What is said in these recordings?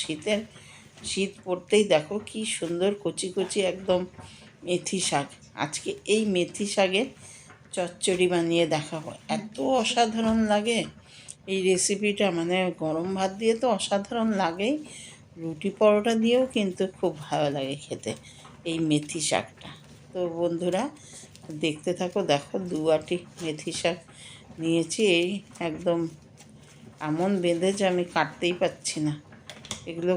শীতের, শীত পড়তেই দেখো কি সুন্দর কচি কচি একদম মেথি শাক। আজকে এই মেথি শাকের চচ্চড়ি বানিয়ে দেখাবো এত অসাধারণ লাগে। এই রেসিপিটা মানে গরম ভাত দিয়ে তো অসাধারণ লাগেই, রুটি পরোটা দিয়েও কিন্তু খুব ভালো লাগে খেতে এই মেথি শাকটা। তো বন্ধুরা, দেখতে থাকো, দেখো দু আটি মেথি শাক নিয়েছি। এই একদম এমন বেঁধেছে, আমি কাটতেই পাচ্ছি না। এগুলো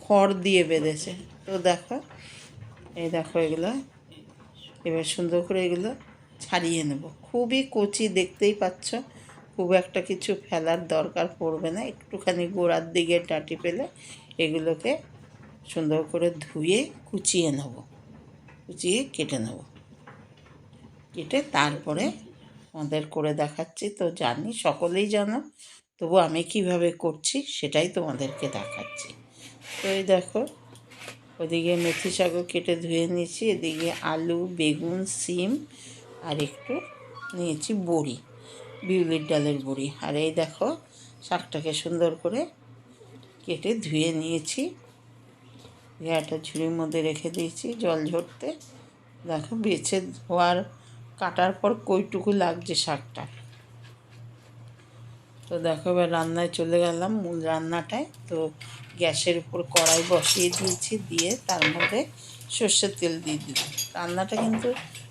খড় দিয়ে বেঁধেছে। তো দেখো, এই দেখো এগুলো। এবার সুন্দর করে এগুলো ছাড়িয়ে নেব। খুবই কচি, দেখতেই পাচ্ছ। খুব একটা কিছু ফেলার দরকার পড়বে না। একটুখানি গোড়ার দিকে ডাঁটি পেলে এগুলোকে সুন্দর করে ধুয়ে কুচিয়ে নেব। কুচিয়ে কেটে নেব। কেটে তারপরে আমাদের করে দেখাচ্ছি। তো জানি, সকলেই জানো তবু আমি কীভাবে করছি সেটাই তোমাদেরকে দেখাচ্ছি। তো এই দেখো, ওদিকে মেথি শাকও কেটে ধুয়ে নিয়েছি, এদিকে আলু, বেগুন, সিম আর একটু নিয়েছি বড়ি, বিউলির ডালের বড়ি। আর এই দেখো, শাকটাকে সুন্দর করে কেটে ধুয়ে নিয়েছি। একটা ঝুড়ির মধ্যে রেখে দিয়েছি জল ঝরতে। দেখো, বেছে ধোয়ার, কাটার পর কইটুকু লাগছে শাকটা। তো দেখো, এবার রান্নায় চলে গেলাম মূল রান্নাটায়। তো গ্যাসের উপর কড়াই বসিয়ে দিয়েছি, দিয়ে তার মধ্যে সর্ষের তেল দিয়ে দিলাম। রান্নাটা কিন্তু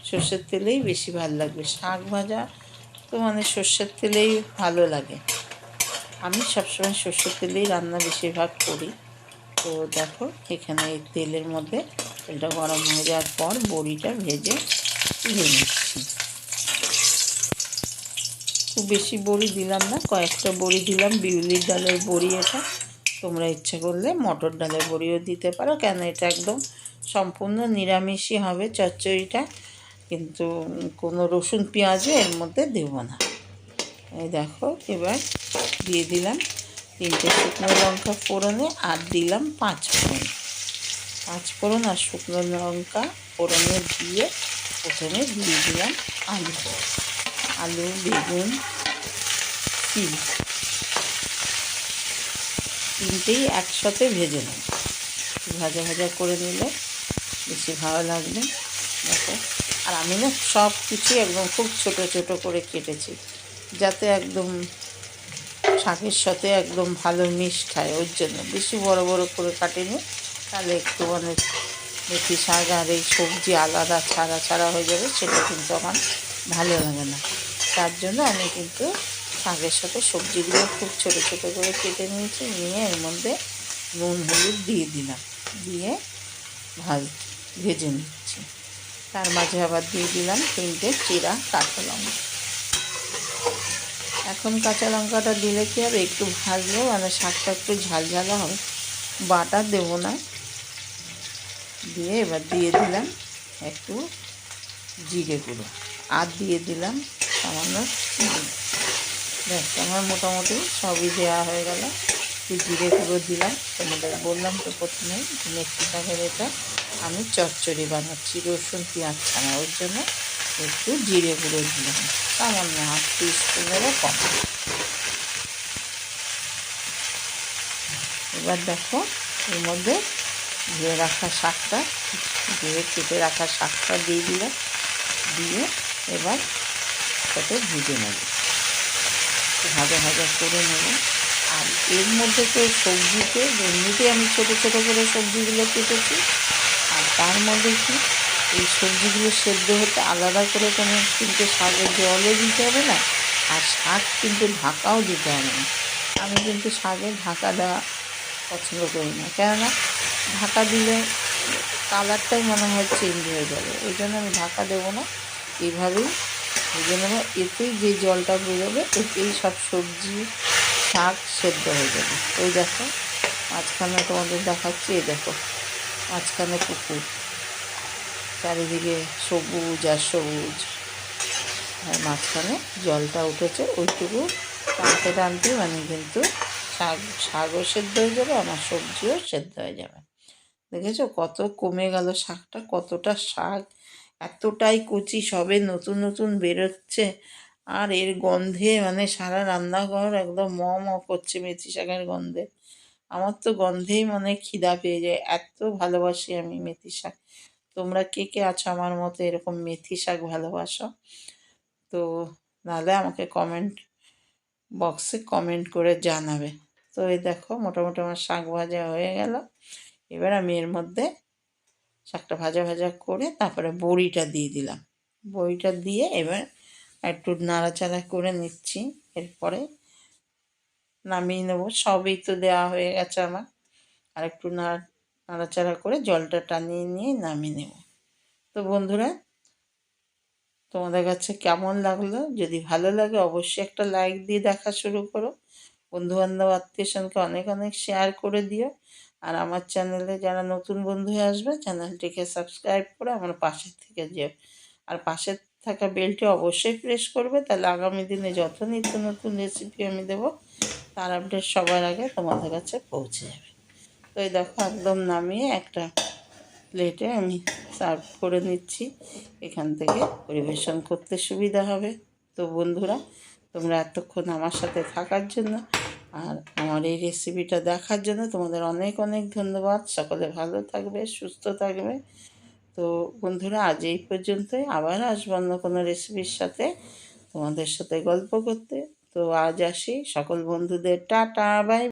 সর্ষের তেলেই বেশি ভালো লাগবে। শাক ভাজা তো মানে সর্ষের তেলেই ভালো লাগে। আমি সবসময় সর্ষের তেলেই রান্না বেশিরভাগ করি। তো দেখো, এখানে এই তেলের মধ্যে তেলটা গরম হয়ে যাওয়ার পর বড়িটা ভেজে তুলে নিচ্ছি। খুব বেশি বড়ি দিলাম না, কয়েকটা বড়ি দিলাম, বিউলির ডালের বড়ি এটা। তোমরা ইচ্ছা করলে মটর ডালের বড়িও দিতে পারো, কেন এটা একদম সম্পূর্ণ নিরামিষই হবে চচ্চড়িটা। কিন্তু কোনো রসুন, পেঁয়াজও এর মধ্যে দেব না। এই দেখো, এবার দিয়ে দিলাম তিনটে শুকনো লঙ্কা ফোড়নে আর দিলাম পাঁচ ফোড়ন। পাঁচ ফোড়ন আর শুকনো লঙ্কা ফোড়নে দিয়ে প্রথমে দিয়ে দিলাম আলু। আলু, বেগুন তিল তিনটেই একসাথে ভেজে নেব। ভাজা ভাজা করে নিলে বেশি ভালো লাগবে। দেখো। আর আমি না সব কিছুই একদম খুব ছোট ছোট করে কেটেছি, যাতে একদম শাকের সাথে একদম ভালো মিশ খায়, ওর জন্য। বেশি বড় বড় করে কাটিনি, তাহলে একটু মানে মেথি শাক আর এই সবজি আলাদা ছাড়া ছাড়া হয়ে যাবে, সেটা কিন্তু আমার ভালো লাগে না। তার জন্য আমি কিন্তু শাকের সাথে সবজিগুলো খুব ছোটো ছোটো করে কেটে নিয়েছি, নিয়ে এর মধ্যে নুন, হলুদ দিয়ে দিলাম। দিয়ে ভাজ, ভেজে নিচ্ছি। তার মাঝে আবার দিয়ে দিলাম তিনটে চিরা কাঁচা লঙ্কা। এখন কাঁচা লঙ্কাটা দিলে কী হবে? একটু ভাজলে মানে শাকটা একটু ঝালঝালা হবে। বাটা দেবো না। দিয়ে এবার দিয়ে দিলাম একটু জিরে গুঁড়ো। আর দিয়ে দিলাম সামান্য ব্যাস আমার মোটামুটি সবই দেওয়া হয়ে গেল। জিরে গুঁড়ো দিলাম। তোমাদের বললাম তো প্রথমেই মেথি শাকের এটা আমি চচ্চড়ি বানাচ্ছি, রসুন, পেঁয়াজ ছাড়া। ওর জন্য একটু জিরে গুঁড়ো দিলাম। সামান্য হাফ টি স্পুনেরও কম এবার দেখো, এর মধ্যে ধুয়ে রাখা শাকটা ধুয়ে কেটে রাখা শাকটা দিয়ে দিলাম। দিয়ে এবার সাথে ভেজে নেব। ভাজা ভাজা করে নেব। আর এর মধ্যে তো সবজিতে, এমনিতে আমি ছোটো ছোটো করে সবজিগুলো কেটেছি। আর তার মধ্যে কি, এই সবজিগুলো সেদ্ধ হতে আলাদা করে কোনো কিন্তু শাকের জলও দিতে হবে না, আর শাক কিন্তু ঢাকাও দিতে হবে না। আমি কিন্তু শাকে ঢাকা দেওয়া পছন্দ করি না, কেননা ঢাকা দিলে কালারটাই মনে হয় চেঞ্জ হয়ে যাবে। ওই জন্য আমি ঢাকা দেবো না। এইভাবেই ভেজে নেব। এতেই যে জলটা বেরোবে, এতেই সব সবজি, শাক সেদ্ধ হয়ে যাবে। ওই দেখো, মাঝখানে তোমাদের দেখাচ্ছি, এই দেখো, মাঝখানে পুকুর। চারিদিকে সবুজ আর সবুজ। আর মাঝখানে জলটা উঠেছে, ওইটুকু টানতে টানতে মানে কিন্তু শাক, শাকও সেদ্ধ হয়ে যাবে, আমার সবজিও সেদ্ধ হয়ে যাবে। দেখেছ কত কমে গেল শাকটা, কতটা শাক এতটাই কচি, সবে নতুন নতুন বেরোচ্ছে। আর এর গন্ধে মানে সারা রান্নাঘর একদম ম ম করছে মেথি শাকের গন্ধে। আমার তো গন্ধেই মনে খিদা পেয়ে যায়। এত ভালোবাসি আমি মেথি শাক। তোমরা কে কে আছো আমার মতো এরকম মেথি শাক ভালোবাসো? তো নাহলে আমাকে কমেন্ট বক্সে কমেন্ট করে জানাবে। তো এই দেখো, মোটামুটি আমার শাক ভাজা হয়ে গেল। এবার আমি এর মধ্যে শাকটা ভাজা ভাজা করে তারপরে বড়িটা দিয়ে দিলাম। বড়িটা দিয়ে এবার একটু নাড়াচাড়া করে নিচ্ছি। এরপরে নামিয়ে নেব। সবই তো দেওয়া হয়ে গেছে আমার। আর একটু নাড়া নাড়াচাড়া করে জলটা টানিয়ে নিয়ে নামিয়ে নেব। তো বন্ধুরা, তোমাদের কাছে কেমন লাগল? যদি ভালো লাগে অবশ্যই একটা লাইক দিয়ে দেখা শুরু করো। বন্ধুবান্ধব আত্মীয় স্বজনকে অনেক অনেক শেয়ার করে দিও। আর আমার চ্যানেলে যারা নতুন বন্ধু হয়ে আসবে, চ্যানেলটিকে সাবস্ক্রাইব করে আমার পাশে থেকে যেও। আর পাশে থাকা বেলটি অবশ্যই প্রেস করবে, তাহলে আগামী দিনে যত নিত্য নতুন রেসিপি আমি দেবো, তার আপডেট সবার আগে তোমাদের কাছে পৌঁছে যাবে। তো এই দেখো, একদম নামিয়ে একটা প্লেটে আমি সার্ভ করে নিচ্ছি। এখান থেকে পরিবেশন করতে সুবিধা হবে। তো বন্ধুরা, তোমরা এতক্ষণ আমার সাথে থাকার জন্য আর আমার এই রেসিপিটা দেখার জন্য তোমাদের অনেক অনেক ধন্যবাদ। সকলে ভালো থাকবে, সুস্থ থাকবে। তো বন্ধুরা, আজ এই পর্যন্তই। আবার আসব অন্য কোনো রেসিপির সাথে তোমাদের সাথে গল্প করতে। তো আজ আসি। সকল বন্ধুদের টাটা বাই